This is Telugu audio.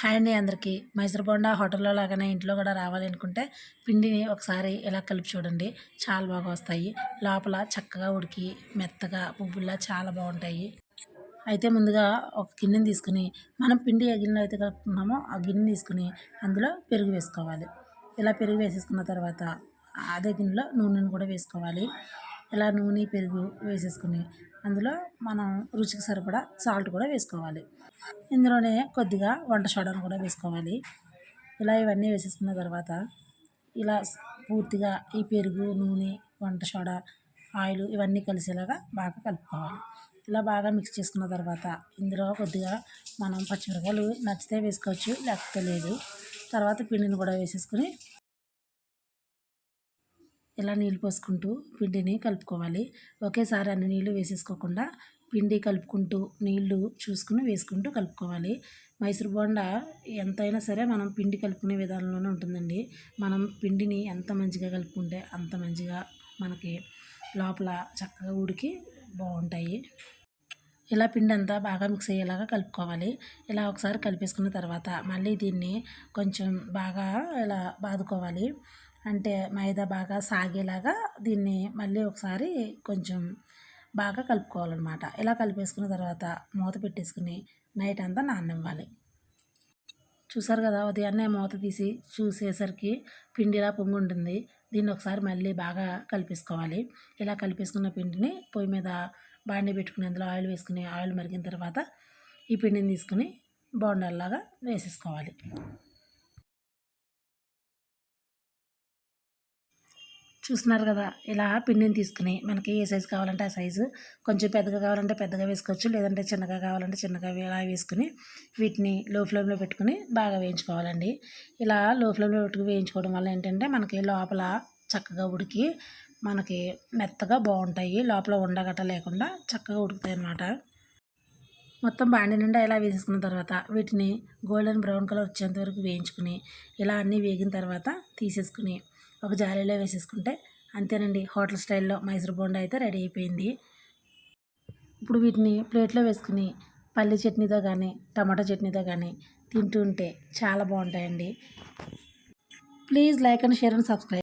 హాయ్ అండి అందరికీ. మైసూర్ బోండా హోటల్లో లాగానే ఇంట్లో కూడా రావాలి అనుకుంటే పిండిని ఒకసారి ఇలా కలిపి చూడండి. చాలా బాగా వస్తాయి. లోపల చక్కగా ఉడికి మెత్తగా పువ్వుల్లా చాలా బాగుంటాయి. అయితే ముందుగా ఒక గిన్నెని తీసుకుని మనం పిండి ఏ గిన్నెలో అయితే కలుపుకున్నామో ఆ గిన్నె తీసుకుని అందులో పెరుగు వేసుకోవాలి. ఇలా పెరుగు వేసేసుకున్న తర్వాత అదే గిన్నెలో నూనెను కూడా వేసుకోవాలి. ఇలా నూనె పెరుగు వేసేసుకుని అందులో మనం రుచికి సరిపడా సాల్ట్ కూడా వేసుకోవాలి. ఇందులోనే కొద్దిగా వంట సోడాను కూడా వేసుకోవాలి. ఇలా ఇవన్నీ వేసేసుకున్న తర్వాత ఇలా పూర్తిగా ఈ పెరుగు నూనె వంట సోడా ఆయిల్ ఇవన్నీ కలిసేలాగా బాగా కలుపుకోవాలి. ఇలా బాగా మిక్స్ చేసుకున్న తర్వాత ఇందులో కొద్దిగా మనం పచ్చిమిరకాయలు నచ్చితే వేసుకోవచ్చు లేకపోతే లేదు. తర్వాత పిండిని కూడా వేసేసుకుని ఇలా నీళ్ళు పోసుకుంటూ పిండిని కలుపుకోవాలి. ఒకేసారి అన్ని నీళ్ళు వేసేసుకోకుండా పిండి కలుపుకుంటూ నీళ్ళు చూసుకుని వేసుకుంటూ కలుపుకోవాలి. మైసూర్ బోండా ఎంతైనా సరే మనం పిండి కలుపుకునే విధానంలోనే ఉంటుందండి. మనం పిండిని ఎంత మంచిగా కలుపుకుంటే అంత మంచిగా మనకి లోపల చక్కగా ఉడికి బాగుంటాయి. ఇలా పిండి అంతా బాగా మిక్స్ అయ్యేలాగా కలుపుకోవాలి. ఇలా ఒకసారి కలిపేసుకున్న తర్వాత మళ్ళీ దీన్ని కొంచెం బాగా ఇలా బాదుకోవాలి. అంటే మైదా బాగా సాగేలాగా దీన్ని మళ్ళీ ఒకసారి కొంచెం బాగా కలుపుకోవాలన్నమాట. ఇలా కలిపేసుకున్న తర్వాత మూత పెట్టేసుకుని నైట్ అంతా నాననివ్వాలి. చూసారు కదా ఉదయాన్నే మూత తీసి చూసేసరికి పిండిలా పొంగి ఉంటుంది దీన్ని ఒకసారి మళ్ళీ బాగా కలిపేసుకోవాలి. ఇలా కలిపేసుకున్న పిండిని పొయ్యి మీద బాండి పెట్టుకుని అందులో ఆయిల్ వేసుకుని ఆయిల్ మరిగిన తర్వాత ఈ పిండిని తీసుకుని బోండాల్లాగా వేసేసుకోవాలి. చూస్తున్నారు కదా ఇలా పిండిని తీసుకుని మనకి ఏ సైజు కావాలంటే ఆ సైజు కొంచెం పెద్దగా కావాలంటే పెద్దగా వేసుకోవచ్చు లేదంటే చిన్నగా కావాలంటే చిన్నగా ఇలా వేసుకుని వీటిని లో ఫ్లేమ్లో పెట్టుకుని బాగా వేయించుకోవాలండి. ఇలా లో ఫ్లేమ్లో పెట్టుకుని వేయించుకోవడం వల్ల ఏంటంటే మనకి లోపల చక్కగా ఉడికి మనకి మెత్తగా బాగుంటాయి. లోపల ఉండగట్ట లేకుండా చక్కగా ఉడుకుతాయి అన్నమాట. మొత్తం బాండి నిండా ఇలా వేసేసుకున్న తర్వాత వీటిని గోల్డెన్ బ్రౌన్ కలర్ వచ్చేంత వరకు వేయించుకుని ఇలా అన్నీ వేగిన తర్వాత తీసేసుకుని ఒక జాలీలో వేసేసుకుంటే అంతేనండి. హోటల్ స్టైల్లో మైసూర్ బోండా అయితే రెడీ అయిపోయింది. ఇప్పుడు వీటిని ప్లేట్లో వేసుకుని పల్లి చట్నీతో కానీ టమాటా చట్నీతో కానీ తింటూ ఉంటే చాలా బాగుంటాయండి. Please like and share and subscribe.